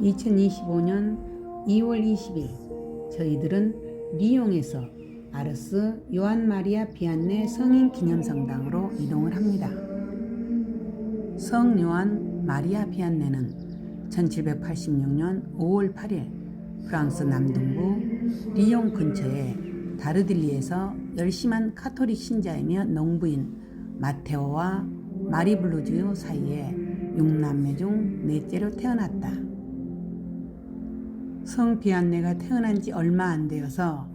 2025년 2월 20일 저희들은 리옹에서 아르스 요한 마리아 비안네 성인 기념성당으로 이동을 합니다. 성 요한 마리아 비안네는 1786년 5월 8일 프랑스 남동부 리옹 근처의 다르딜리에서 열심한 카톨릭 신자이며 농부인 마테오와 마리블루즈 사이에 6남매 중 넷째로 태어났다. 성 비안네가 태어난 지 얼마 안 되어서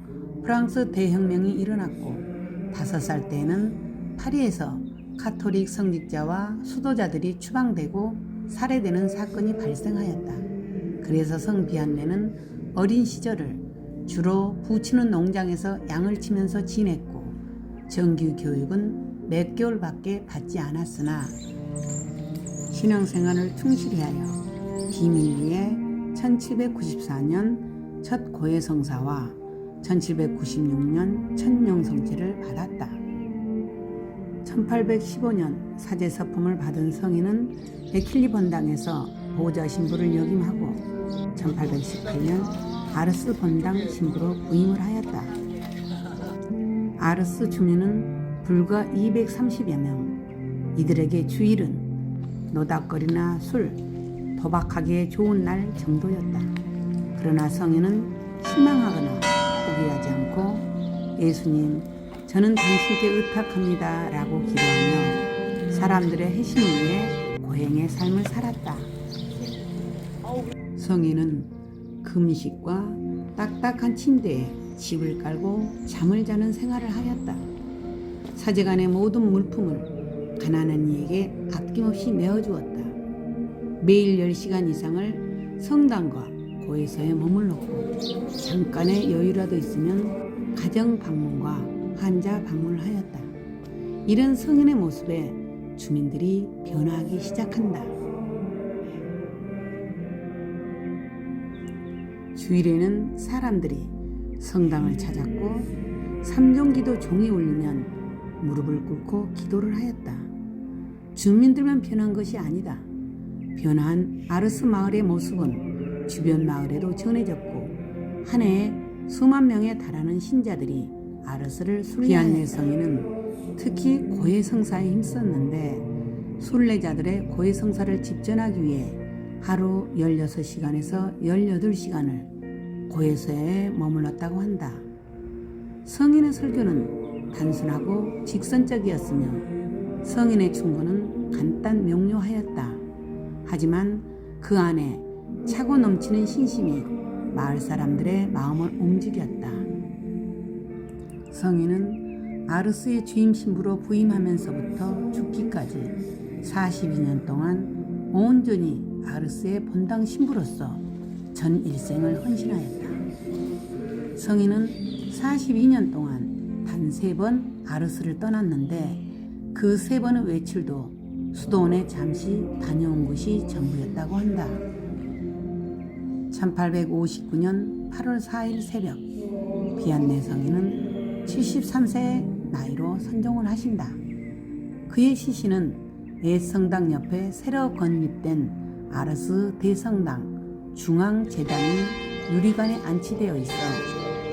프랑스 대혁명이 일어났고 다섯 살 때에는 파리에서 카톨릭 성직자와 수도자들이 추방되고 살해되는 사건이 발생하였다. 그래서 성 비안네는 어린 시절을 주로 부치는 농장에서 양을 치면서 지냈고 정규 교육은 몇 개월밖에 받지 않았으나 신앙생활을 충실히 하여 비밀리에 1794년 첫 고해성사와 1796년 천명성제를 받았다. 1815년 사제서품을 받은 성인은 에킬리 본당에서 보좌 신부를 역임하고 1818년 아르스 본당 신부로 부임을 하였다. 아르스 주민은 불과 230여 명. 이들에게 주일은 노닥거리나 술, 도박하기에 좋은 날 정도였다. 그러나 성인은 실망하거나 포기하지 않고 예수님, 저는 당신께 의탁합니다. 라고 기도하며 사람들의 해심을 위해 고행의 삶을 살았다. 성인은 금식과 딱딱한 침대에 집을 깔고 잠을 자는 생활을 하였다. 사제간의 모든 물품을 가난한 이에게 아낌없이 내어주었다. 매일 10시간 이상을 성당과 고해서에 머물렀고 잠깐의 여유라도 있으면 가정 방문과 환자 방문을 하였다. 이런 성인의 모습에 주민들이 변화하기 시작한다. 주일에는 사람들이 성당을 찾았고 삼종기도 종이 울리면 무릎을 꿇고 기도를 하였다. 주민들만 변한 것이 아니다. 변화한 아르스 마을의 모습은 주변 마을에도 전해졌고 한 해에 수만 명에 달하는 신자들이 아르스를 순례한 성인은 특히 고해성사에 힘썼는데 순례자들의 고해성사를 집전하기 위해 하루 16시간에서 18시간을 고해서에 머물렀다고 한다. 성인의 설교는 단순하고 직선적이었으며 성인의 충고는 간단 명료하였다. 하지만 그 안에 차고 넘치는 신심이 마을 사람들의 마음을 움직였다. 성인은 아르스의 주임 신부로 부임하면서부터 죽기까지 42년 동안 온전히 아르스의 본당 신부로서 전 일생을 헌신하였다. 성인은 42년 동안 단 세 번 아르스를 떠났는데 그 세 번의 외출도 수도원에 잠시 다녀온 것이 전부였다고 한다. 1859년 8월 4일 새벽 비안네 성인은 73세의 나이로 선종을 하신다. 그의 시신은 옛성당 옆에 새로 건립된 아르스 대성당 중앙재단이 유리관에 안치되어 있어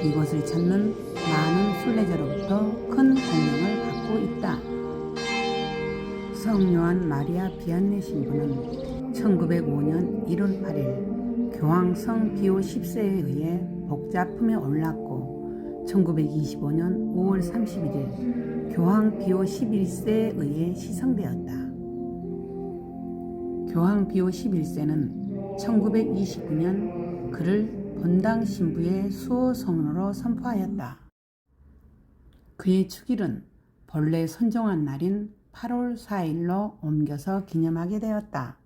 이곳을 찾는 많은 순례자로부터 큰 공명을 성요한 마리아 비안네 신부는 1905년 1월 8일 교황성 비오 10세에 의해 복자품에 올랐고 1925년 5월 31일 교황 비오 11세에 의해 시성되었다. 교황 비오 11세는 1929년 그를 본당 신부의 수호 성으로 선포하였다. 그의 축일은 본래 선정한 날인 8월 4일로 옮겨서 기념하게 되었다.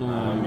Um,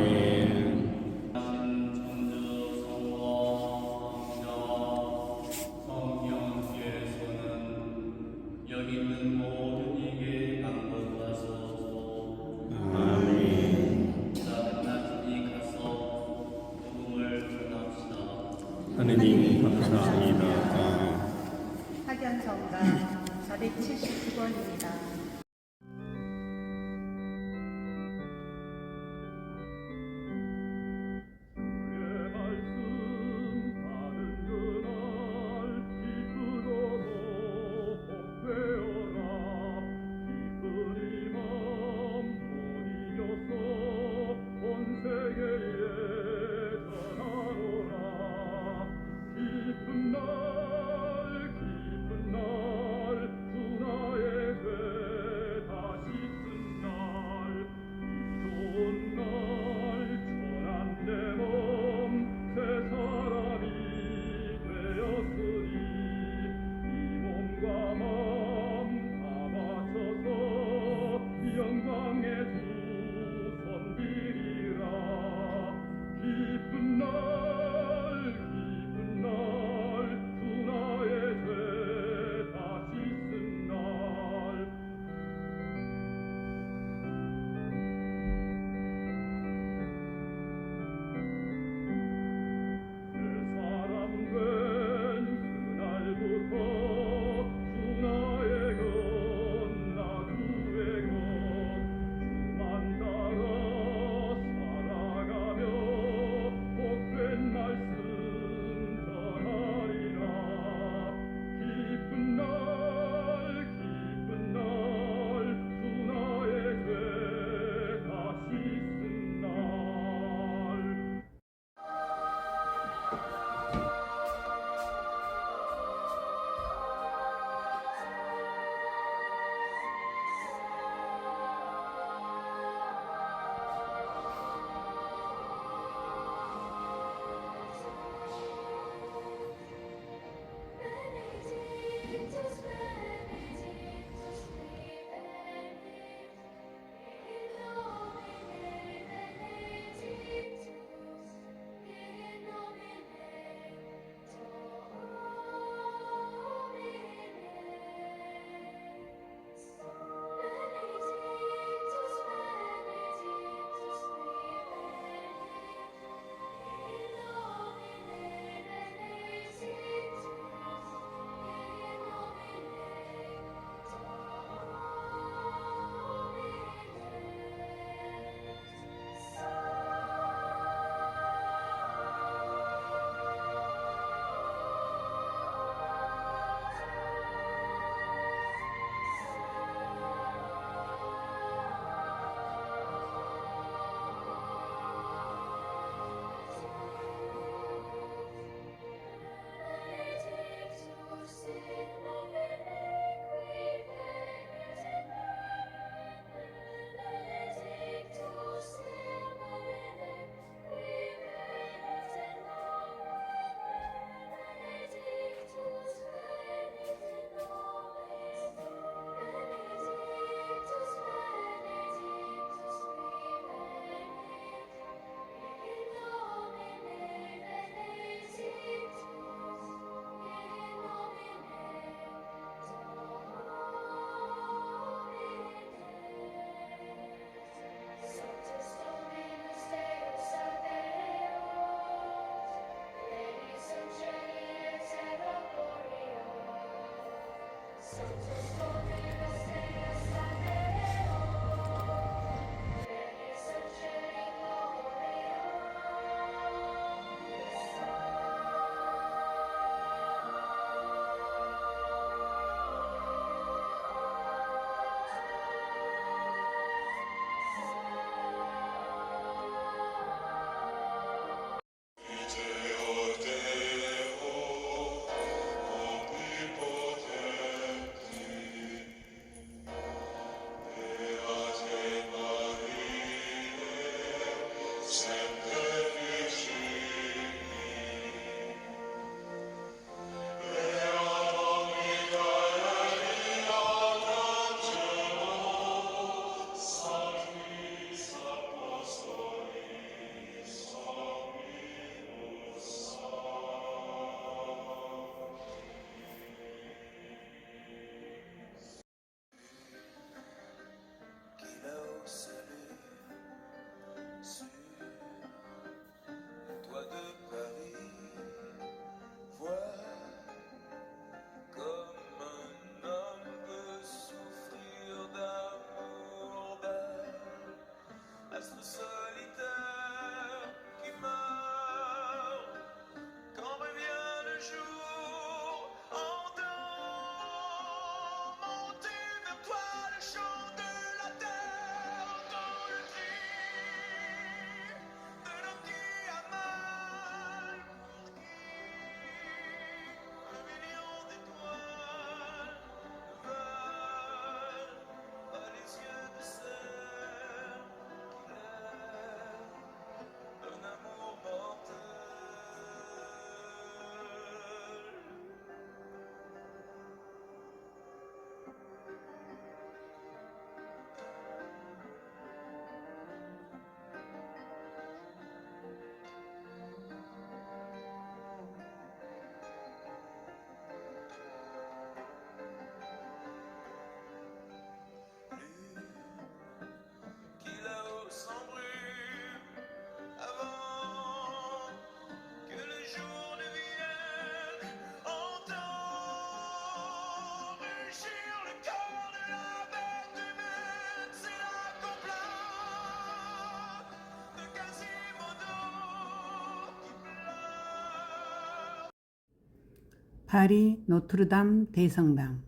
파리 노트르담 대성당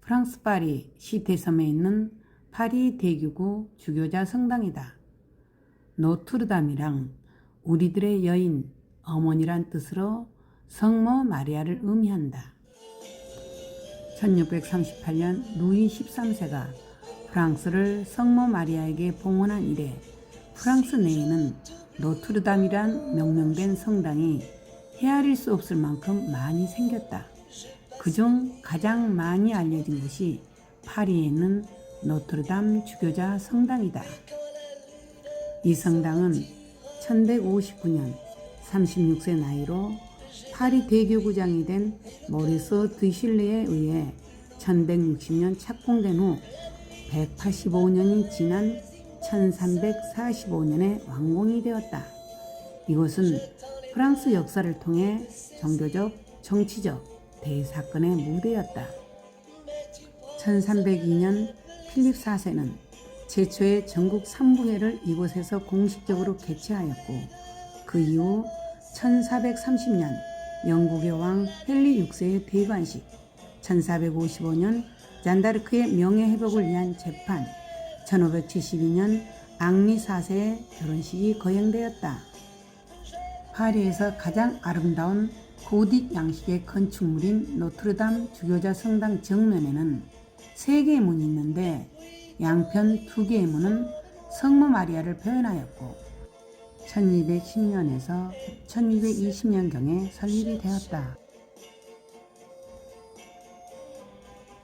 프랑스 파리 시대섬에 있는 파리 대교구 주교자 성당이다. 노트르담이랑 우리들의 여인, 어머니란 뜻으로 성모 마리아를 의미한다. 1638년 루이 13세가 프랑스를 성모 마리아에게 봉헌한 이래 프랑스 내에는 노트르담이란 명명된 성당이 헤아릴 수 없을 만큼 많이 생겼다. 그중 가장 많이 알려진 곳이 파리에 있는 노트르담 주교자 성당이다. 이 성당은 1159년 36세 나이로 파리 대교구장이 된 모리스 드실레에 의해 1160년 착공된 후 185년이 지난 1345년에 완공이 되었다. 이곳은 프랑스 역사를 통해 종교적, 정치적 대사건의 무대였다. 1302년 필립 4세는 최초의 전국 3부회를 이곳에서 공식적으로 개최하였고 그 이후 1430년 영국의 왕 헨리 6세의 대관식, 1455년 잔다르크의 명예회복을 위한 재판, 1572년 앙리 4세의 결혼식이 거행되었다. 파리에서 가장 아름다운 고딕 양식의 건축물인 노트르담 주교자 성당 정면에는 세 개의 문이 있는데 양편 두 개의 문은 성모 마리아를 표현하였고 1210년에서 1220년경에 설립이 되었다.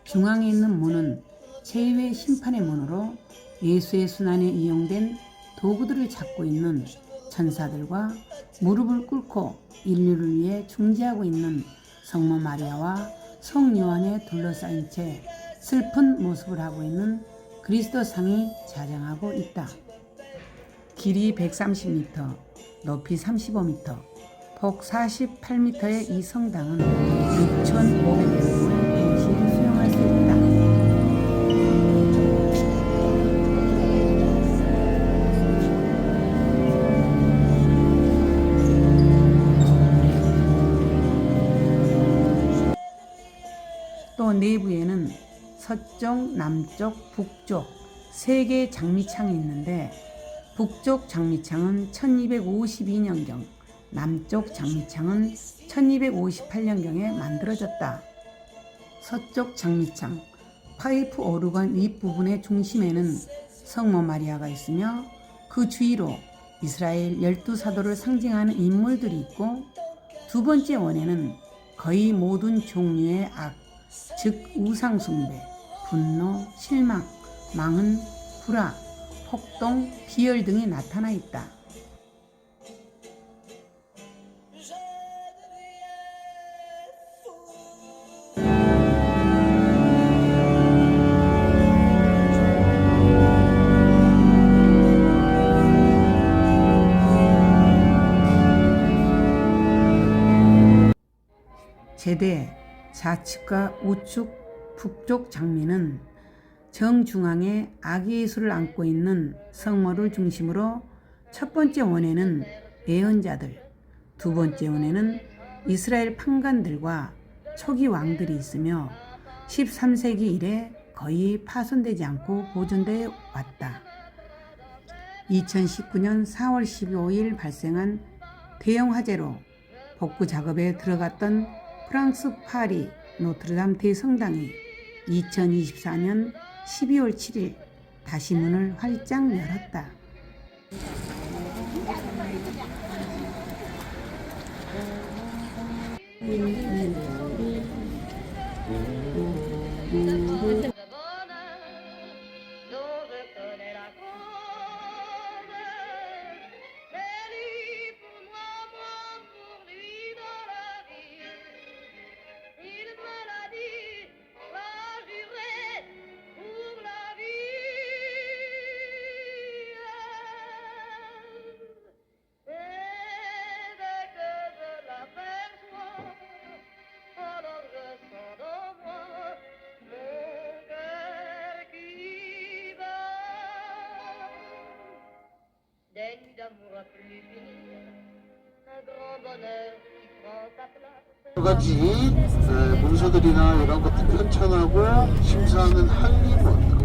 중앙에 있는 문은 제2회 심판의 문으로 예수의 순환에 이용된 도구들을 잡고 있는 천사들과 무릎을 꿇고 인류를 위해 중재하고 있는 성모 마리아와 성 요한에 둘러싸인 채 슬픈 모습을 하고 있는 그리스도 상이 자정하고 있다. 길이 130m, 높이 35m, 폭 48m의 이 성당은 6,500 또 내부에는 서쪽, 남쪽, 북쪽 세 개의 장미창이 있는데 북쪽 장미창은 1252년경, 남쪽 장미창은 1258년경에 만들어졌다. 서쪽 장미창 파이프 오르간 윗부분의 중심에는 성모 마리아가 있으며 그 주위로 이스라엘 열두 사도를 상징하는 인물들이 있고 두 번째 원에는 거의 모든 종류의 악, 즉 우상숭배, 분노, 실망, 망은, 불화, 폭동, 비열 등이 나타나 있다. 제대 좌측과 우측 북쪽 장미는 정중앙에 아기 예수를 안고 있는 성모를 중심으로 첫 번째 원에는 예언자들, 두 번째 원에는 이스라엘 판관들과 초기 왕들이 있으며 13세기 이래 거의 파손되지 않고 보존되어 왔다. 2019년 4월 15일 발생한 대형 화재로 복구 작업에 들어갔던 프랑스 파리 노트르담 대성당이 2024년 12월 7일 다시 문을 활짝 열었다. 여러 가지 에, 문서들이나 이런 것들 편찬하고 심사하는 한림원